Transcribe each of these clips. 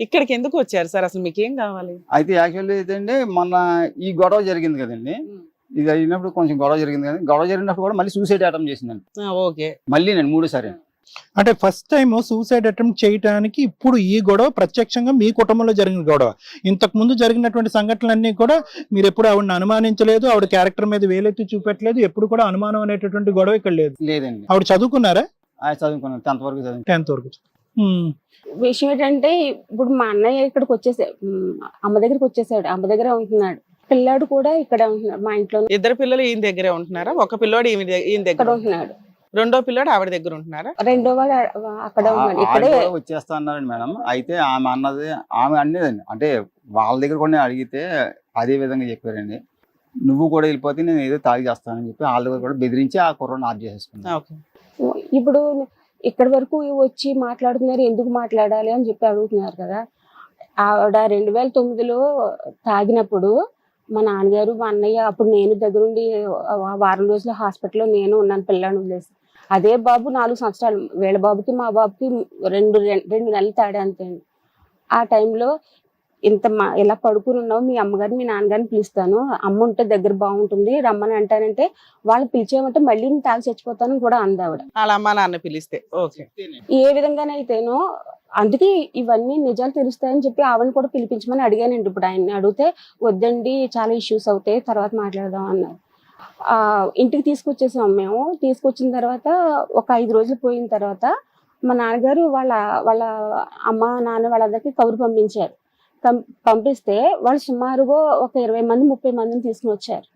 ఇక్కడికి ఎందుకు వచ్చారు సార్? అసలు మీకు ఏం కావాలి? అయితే యాక్చువల్లీ ఏంటంటే మొన్న ఈ గొడవ జరిగింది కదండి. ఇది అయినప్పుడు కొంచెం గొడవ జరిగింది కదా గొడవ జరిగినప్పుడు కూడా మళ్ళీ సూసైడ్ అటెంప్ట్ చేసిందండి. ఆ, ఓకే. మళ్ళీ నేను మూడోసారి అంటే ఫస్ట్ టైం సూసైడ్ అటెంప్ట్ చేయడానికి ఇప్పుడు ఈ గొడవ ప్రత్యక్షంగా మీ కుటుంబంలో జరిగిన గొడవ. ఇంతకు ముందు జరిగినటువంటి సంఘటనలన్నీ కూడా మీరు ఎప్పుడు ఆవిడని అనుమానించలేదు ఆవిడ క్యారెక్టర్ మీద వేలెత్తి చూపెట్టలేదు ఎప్పుడు కూడా అనుమానం అనేటటువంటి గొడవ ఇక్కడ లేదు. లేదండి. ఆవిడ చదువుకున్నారా? ఆయన చదువుకున్నాను. టెన్త్ వరకు చదువుకున్నాను. టెన్త్ వరకు. విషయం ఏంటంటే ఇప్పుడు మా అన్నయ్య ఇక్కడికి వచ్చేసాడు ఉమ్, అమ్మ దగ్గరికి వచ్చేసాడు. అమ్మ దగ్గర ఉంటున్నాడు. పిల్లాడు కూడా ఇక్కడ ఉంటున్నాడు మా ఇంట్లో ఇద్దరు పిల్లలు ఈయన దగ్గరే ఉంటున్నారా? ఒక పిల్లోడు ఈయన దగ్గర ఉంటున్నాడు. రెండో పిల్లోడు ఆవిడ దగ్గర ఉంటున్నారా? రెండో వాడు అక్కడ ఇక్కడే వచ్చేస్తా అన్నారండి మేడం. అయితే ఆమె అన్నది ఆమె అనేదండి అంటే వాళ్ళ దగ్గర కూడా నేను అడిగితే అదే విధంగా చెప్పారండి. నువ్వు కూడా వెళ్ళిపోతే నేను ఏదో తాగి చేస్తానని చెప్పి వాళ్ళ దగ్గర కూడా బెదిరించి ఆ కుర్రను ఆఫ్ చేసేసుకున్నాను. ఓకే. ఇప్పుడు ఇక్కడి వరకు వచ్చి మాట్లాడుతున్నారు ఎందుకు మాట్లాడాలి అని చెప్పి అడుగుతున్నారు కదా. ఆవిడ రెండు వేల తొమ్మిదిలో తాగినప్పుడు మా నాన్నగారు మా అన్నయ్య అప్పుడు నేను దగ్గరుండి వారం రోజులు హాస్పిటల్లో నేను ఉన్నాను పిల్లని వదిలేసి. అదే బాబు నాలుగు సంవత్సరాలు వీళ్ళ బాబుకి మా బాబుకి రెండు రెండు నెలలు తేడా అంతే ఆ టైంలో ఇంత మా ఇలా పడుకుని ఉన్నావు? మీ అమ్మగారిని మీ నాన్నగారిని పిలుస్తాను. అమ్మ ఉంటే దగ్గర బాగుంటుంది. రమ్మని అంటానంటే వాళ్ళు పిలిచేయమంటే మళ్ళీ నేను తాగి చచ్చిపోతాను కూడా అంది ఆవిడ. వాళ్ళ అమ్మ నాన్న పిలిస్తే. ఓకే. ఏ విధంగానైతేనో అందుకే ఇవన్నీ నిజాలు తెలుస్తాయని చెప్పి ఆవిడని కూడా పిలిపించమని అడిగానండి. ఇప్పుడు ఆయన్ని అడిగితే వద్దండి చాలా ఇష్యూస్ అవుతాయి తర్వాత మాట్లాడదాం అన్నారు. ఆ ఇంటికి తీసుకొచ్చేసాం మేము. తీసుకొచ్చిన తర్వాత ఒక ఐదు రోజులు పోయిన తర్వాత మా నాన్నగారు వాళ్ళ వాళ్ళ అమ్మ నాన్న వాళ్ళందరికీ కబురు పంపించారు. పంపిస్తే వాళ్ళు సుమారుగా ఒక ఇరవై మంది ముప్పై మందిని తీసుకుని వచ్చారు.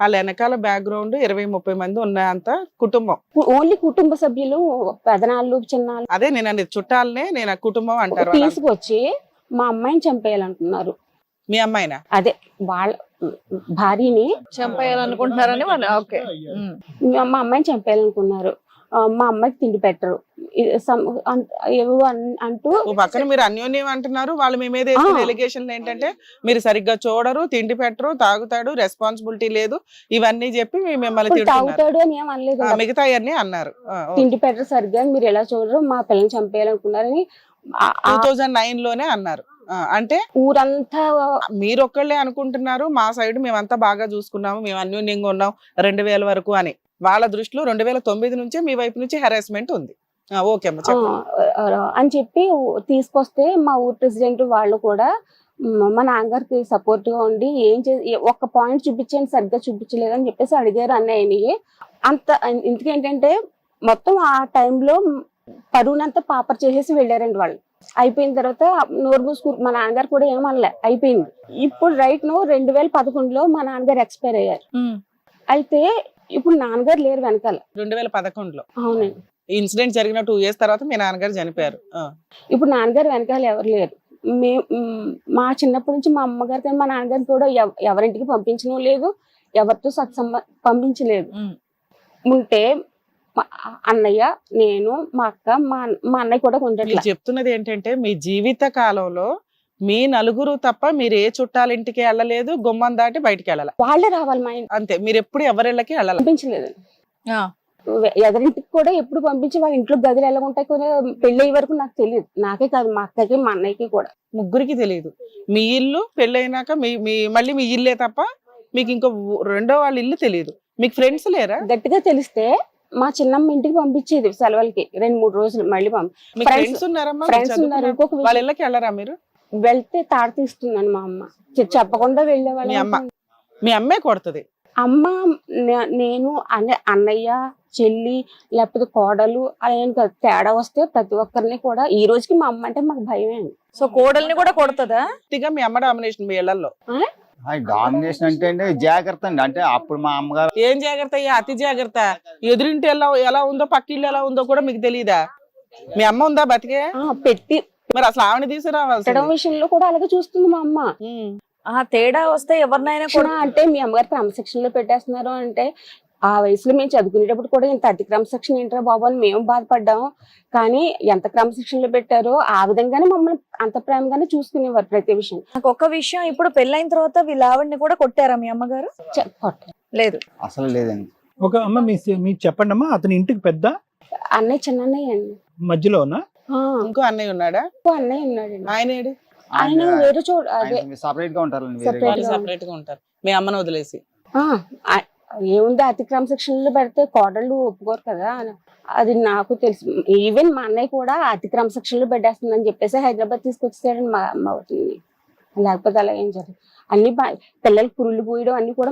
వాళ్ళ వెనకాల బ్యాక్గ్రౌండ్ ఇరవై ముప్పై మంది ఉన్నంత కుటుంబం. ఓన్లీ కుటుంబ సభ్యులు పెదనాళ్ళు చిన్నాళ్ళు. అదే నేను అనేది చుట్టాలనే నేను ఆ కుటుంబం అంటారు. తీసుకొచ్చి మా అమ్మాయిని చంపేయాలనుకున్నారు మీ అమ్మాయినా? అదే వాళ్ళ భార్యని చంపేయాలనుకుంటున్నారని వాళ్ళు ఓకే. ఉమ్. మా అమ్మాయిని చంపేయాలనుకున్నారు. మా అమ్మాయికి తిండి పెట్టరు. అంటూ పక్కన మీరు అన్యోన్యం అంటున్నారు. వాళ్ళు మీ మీద. ఎలిగేషన్లు ఏంటంటే మీరు సరిగ్గా చూడరు తిండి పెట్టరు తాగుతాడు రెస్పాన్సిబిలిటీ లేదు. ఇవన్నీ చెప్పి మిమ్మల్ని తాగుతాడు అని ఏం అనలేదు ఆ, మిగతా అన్ని అన్నారు. తిండి పెట్టరు సరిగ్గా మీరు ఎలా చూడరు మా పిల్లల్ని చంపేయాలనుకున్నారని టూ థౌజండ్ నైన్లోనే అన్నారు అంటే ఊరంతా మీరు ఒక్కళ్ళే అనుకుంటున్నారు మా సైడ్ మేమంతా బాగా చూసుకున్నాము మేము అన్యోన్యంగా ఉన్నాం రెండు వేల వరకు అని. వాళ్ళ దృష్టిలో రెండు వేల తొమ్మిది నుంచే మీ వైపు నుంచి హెరాస్మెంట్ ఉంది. ఆ, ఓకే అని చెప్పి తీసుకొస్తే మా ఊరు ప్రెసిడెంట్ వాళ్ళు కూడా మ- నాన్నగారికి సపోర్ట్గా ఉండి ఏం చే ఒక్క పాయింట్ చూపించండి సరిగ్గా చూపించలేదు అని చెప్పేసి అడిగారు అన్నయ్యని అంత ఎందుకేంటంటే మొత్తం ఆ టైంలో పరువునంతా పాపర్ చేసేసి వెళ్ళారండి వాళ్ళు. అయిపోయిన తర్వాత నోరు మూసుకు మా నాన్నగారు కూడా ఏమనలే అయిపోయింది. ఇప్పుడు రైట్ను రెండు వేల పదకొండులో మా నాన్నగారు ఎక్స్పైర్ అయ్యారు. అయితే ఇప్పుడు నాన్నగారు లేరు వెనకాల. రెండు వేల పదకొండులో. అవునండి. ఇన్సిడెంట్ జరిగిన టూ ఇయర్స్ తర్వాత మీ నాన్నగారు చనిపోయారు. ఇప్పుడు నాన్నగారు వెనకాల ఎవరు లేరు. మే మ్, చిన్నప్పటి నుంచి మా అమ్మగారు కానీ మా నాన్నగారిని కూడా ఎవ- ఎవరింటికి పంపించడం లేదు ఎవరితో సత్సంబ పంపించలేదు. ఉంటే అన్నయ్య నేను మా అక్క మా మా అన్నయ్య కూడా మీరు ఉండట్లా. చెప్తున్నది ఏంటంటే మీ జీవిత కాలంలో మీ నలుగురు తప్ప మీరు ఏ చుట్టాలింటికి వెళ్ళలేదు గుమ్మం దాటి బయటికి వెళ్ళాల? వాళ్ళే రావాలి మా ఇంటికి అంతే. మీరు ఎప్పుడు ఎవరిళ్ళకి వెళ్ళాలి? పంపించలేదు. ఆ. ఎదరింటికి కూడా ఎప్పుడు పంపించి వాళ్ళ ఇంట్లో గదులు ఎలా ఉంటాయి కూడా పెళ్ళి అయ్యే వరకు నాకు తెలియదు. నాకే కాదు మా అక్కకి మా అన్నయ్యకి కూడా. ముగ్గురికి తెలియదు. మీ ఇల్లు పెళ్ళైనాక మీ మీ మళ్ళీ మీ ఇల్లే తప్ప మీకు ఇంకో రెండో వాళ్ళ ఇల్లు తెలియదు. మీకు ఫ్రెండ్స్ లేరా? గట్టిగా తెలిస్తే మా చిన్నమ్మ ఇంటికి పంపించేది సెలవులకి. రెండు మూడు రోజులు మళ్ళీ ఫ్రెండ్స్ ఉన్నారమ్మా? ఫ్రెండ్స్ ఉన్నారు ఇంకొక వాళ్ళ ఇళ్ళకి వెళ్ళరా మీరు? వెళ్తే తాడ తీస్తుందని మా అమ్మ. చెప్పకుండా మీ అమ్మ? వెళ్ళేవాళ్ళం మీ అమ్మే కొడుతుంది. అమ్మ నేను అన్న అన్నయ్య చెల్లి లేకపోతే కోడలు అలా ఏం కాదు. తేడా వస్తే ప్రతి ఒక్కరిని కూడా ఈ రోజుకి మా అమ్మ అంటే మాకు భయమే అండి. సో కోడల్ని కూడా కొడుతుందా? మీ అమ్మ డామినేషన్ మీ ఇళ్ళలో డామినేషన్ అంటే అండి జాగ్రత్త అండి. అంటే అప్పుడు మా అమ్మగారు ఏం జాగ్రత్త? అయ్యా అతి జాగ్రత్త. ఎదురింటి ఎలా ఎలా ఉందో పక్కిళ్ళు ఎలా ఉందో కూడా మీకు తెలియదా మీ అమ్మ ఉందా బతికే? ఆ, పెట్టి మరి అసలు ఆవిడ తీసుకురావాల్సి పెట్టడం విషయంలో కూడా అలాగే చూస్తుంది మా అమ్మ. ఆ తేడా వస్తే ఎవరినైనా కూడా అంటే మీ అమ్మగారు క్రమశిక్షణలో పెట్టేస్తున్నారు అంటే ఆ వయసులో మేము చదువుకునేటప్పుడు కూడా ఇంత అతి క్రమశిక్షణ ఏంట్రా బాబు అని మేము బాధపడ్డాము. కానీ ఎంత క్రమశిక్షణలో పెట్టారో ఆ విధంగానే మమ్మల్ని అంత ప్రేమగానే చూసుకునేవారు ప్రతి విషయం. నాకు ఒక విషయం ఇప్పుడు పెళ్ళైన తర్వాత వీళ్ళ ఆవిడని కూడా కొట్టారా మీ అమ్మగారు? లేదు. అసలు లేదండి. ఒక అమ్మ మీ మీరు చెప్పండి అమ్మా అతని ఇంటికి పెద్ద? అన్నయ్య చిన్నయ్య అండి. మధ్యలోనా? ఇంకో అన్నయ్య ఉన్నాడా? ఇంకో అన్నయ్య ఉన్నాడండి. ఆయన ఏడు? ఆయన వేరే చోట అదే. సపరేట్గా. వాళ్ళు. సపరేట్గా ఉంటారు. మీ అమ్మను వదిలేసి. ఏముంది అతి క్రమశిక్షణలో పెడితే కోడళ్ళు ఒప్పుకోరు కదా అని. అది నాకు తెలుసు. ఈవెన్ మా అన్నయ్య కూడా అతి క్రమశిక్షణలో పెట్టేస్తుందని చెప్పేసి హైదరాబాద్ తీసుకొచ్చేసాడండి మా అమ్మ ఒకటిని. లేకపోతే అలా ఏం జరగదు. అన్ని పిల్లలకి పురుళ్ళు పోయడం అన్ని కూడా.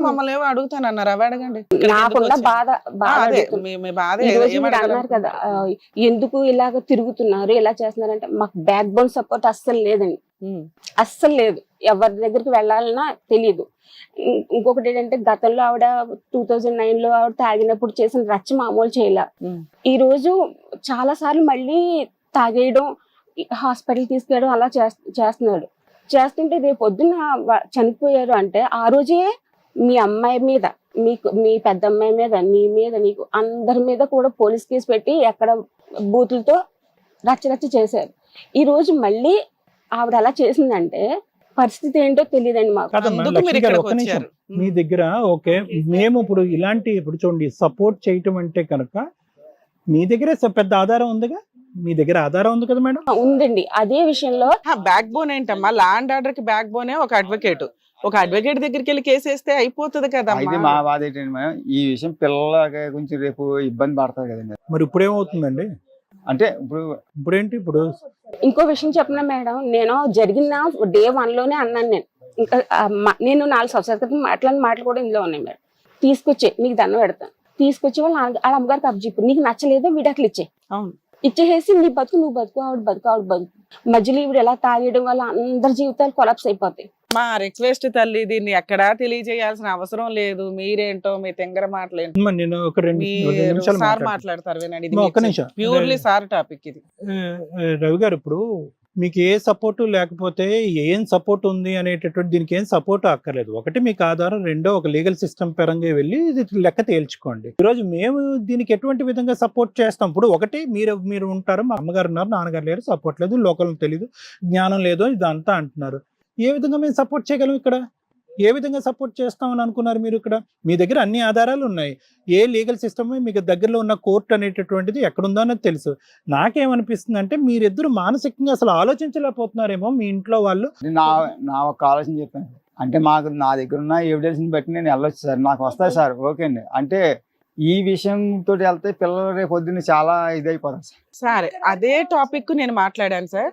మమ్మల్ని ఏమో అడుగుతానన్నారు అవి అడగండి. నాకున్న? బాధ బాధ అన్నారు కదా ఎందుకు ఇలాగ తిరుగుతున్నారు ఇలా చేస్తున్నారంటే మాకు బ్యాక్ బోన్ సపోర్ట్ అస్సలు లేదండి. అస్సలు లేదు. ఎవరి దగ్గరికి వెళ్ళాలన్నా తెలియదు ఇంకొకటి ఏంటంటే గతంలో ఆవిడ టూ థౌజండ్ నైన్లో ఆవిడ తాగినప్పుడు చేసిన రచ్చ మామూలు చేయలే. ఈ రోజు చాలా సార్లు మళ్ళీ తాగేయడం హాస్పిటల్ తీసుకెళ్ళడం అలా చేస్- చేస్తున్నాడు. చేస్తుంటే రేపు పొద్దున్న చనిపోయారు అంటే ఆ రోజే మీ అమ్మాయి మీద మీకు మీ పెద్ద అమ్మాయి మీద నీ మీద నీకు అందరి మీద కూడా పోలీస్ కేసు పెట్టి ఎక్కడ బూతులతో రచ్చ రచ్చ చేశారు. ఈ రోజు మళ్ళీ ఆవిడ అలా చేసిందంటే పరిస్థితి ఏంటో తెలియదండి మాకు. మీ దగ్గర ఓకే మేము ఇప్పుడు ఇలాంటి ఇప్పుడు చూడండి సపోర్ట్ చేయటం అంటే కనుక మీ దగ్గరే పెద్ద ఆధారం ఉందిగా? మీ దగ్గర ఆధారం ఉంది కదా మేడం? ఉందండి. అదే విషయంలో బ్యాక్ బోన్ ఏంటమ్మా? ల్యాండ్ ఆర్డర్కి బ్యాక్ బోనే ఒక అడ్వకేట్ ఒక అడ్వకేట్ దగ్గరికి వెళ్ళి కేసు వేస్తే అయిపోతుంది అయితే కదమ్మా మా బాధ ఏంటంటే మేడం ఈ విషయం పిల్లల గురించి రేపు ఇబ్బంది పడతారు కదండి. మరి ఇప్పుడు ఏమవుతుందండి అంటే ఇప్పుడు ఇప్పుడు ఏంటి ఇప్పుడు? ఇంకో విషయం చెప్పిన మేడం? నేను జరిగిన డే వన్లోనే అన్నాను నేను. ఇంకా నేను నాలుగు సంవత్సరాల క్రితం మాట్లాడిన మాటలు కూడా ఇందులో ఉన్నాయి మేడం. తీసుకొచ్చే నీకు దండం పెడతాను. తీసుకొచ్చి వాళ్ళ వాళ్ళ అమ్మగారికి అప్పచెప్పు నీకు నచ్చలేదో విడాకులు ఇచ్చే. అవును. ఇచ్చేసేసి నీ బతుకు నువ్వు బతుకు ఆవిడ బతుకు ఆవిడ బతుకు. మధ్యలో ఈవిడ ఎలా తాగేయడం వల్ల అందరి జీవితాలు కొలాప్స్ అయిపోతాయి. మా రిక్వెస్ట్ తల్లి దీన్ని ఎక్కడా తెలియజేయాల్సిన అవసరం లేదు. మీరేంటో మీ తెంగర మాటలేంటో. నేను ఒక రెండు రెండు మీరు నిమిషాలు సార్. మాట్లాడతారు వినండి. ప్యూర్లీ సార్ టాపిక్ ఇది. రవి గారు ఇప్పుడు మీకు ఏ సపోర్టు లేకపోతే ఏం సపోర్ట్ ఉంది అనేటటువంటి దీనికి ఏం సపోర్ట్ అక్కర్లేదు ఒకటి మీకు ఆధారం రెండో ఒక లీగల్ సిస్టమ్ పరంగా వెళ్ళి ఇది లెక్క తేల్చుకోండి. ఈరోజు మేము దీనికి ఎటువంటి విధంగా సపోర్ట్ చేస్తాం? ఇప్పుడు ఒకటి మీరు మీరు ఉంటారు మా అమ్మగారు ఉన్నారు నాన్నగారు లేరు సపోర్ట్ లేదు లోకల్ తెలియదు జ్ఞానం లేదు ఇదంతా అంటున్నారు. ఏ విధంగా మేము సపోర్ట్ చేయగలం ఇక్కడ? ఏ విధంగా సపోర్ట్ చేస్తామని అనుకున్నారు మీరు ఇక్కడ? మీ దగ్గర అన్ని ఆధారాలు ఉన్నాయి. ఏ లీగల్ సిస్టమ్ మీకు దగ్గరలో ఉన్న కోర్టు అనేటటువంటిది ఎక్కడుందో అనేది తెలుసు. నాకేమనిపిస్తుంది అంటే మీరిద్దరు మానసికంగా అసలు ఆలోచించలేకపోతున్నారేమో మీ ఇంట్లో వాళ్ళు. నా నా ఒక ఆలోచన చెప్పాను. అంటే మాకు నా దగ్గర ఉన్న ఎవిడెన్స్ని బట్టి నేను వెళ్ళొచ్చు సార్. నాకు వస్తాయి సార్. ఓకే అండి. అంటే ఈ విషయంతో వెళ్తే పిల్లలు రేపు పొద్దున్న చాలా ఇదైపోతారు సార్. సరే అదే టాపిక్ నేను మాట్లాడాను సార్.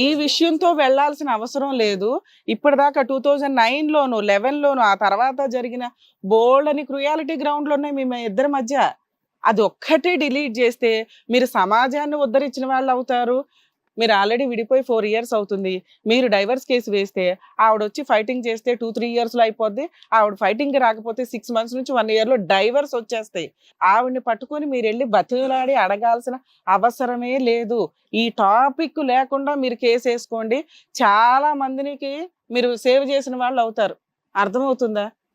ఈ విషయంతో వెళ్ళాల్సిన అవసరం లేదు. ఇప్పటిదాకా టూ థౌజండ్ నైన్ లోను లెవెన్ లోను ఆ తర్వాత జరిగిన బోల్డ్ అని క్రుయాలిటీ గ్రౌండ్లు ఉన్నాయి మీ ఇద్దరి మధ్య. అది ఒక్కటే డిలీట్ చేస్తే మీరు సమాజాన్ని ఉద్ధరించిన వాళ్ళు అవుతారు. మీరు ఆల్రెడీ విడిపోయి ఫోర్ ఇయర్స్ అవుతుంది. మీరు డైవర్స్ కేసు వేస్తే ఆవిడ వచ్చి ఫైటింగ్ చేస్తే టూ త్రీ ఇయర్స్లో అయిపోద్ది. ఆవిడ ఫైటింగ్ రాకపోతే సిక్స్ మంత్స్ నుంచి వన్ ఇయర్లో డైవర్స్ వచ్చేస్తాయి. ఆవిడని పట్టుకొని మీరు వెళ్ళి బతులాడి అడగాల్సిన అవసరమే లేదు. ఈ టాపిక్ లేకుండా మీరు కేసు వేసుకోండి. చాలా మందికి మీరు సేవ్ చేసిన వాళ్ళు అవుతారు. అర్థమవుతుందా?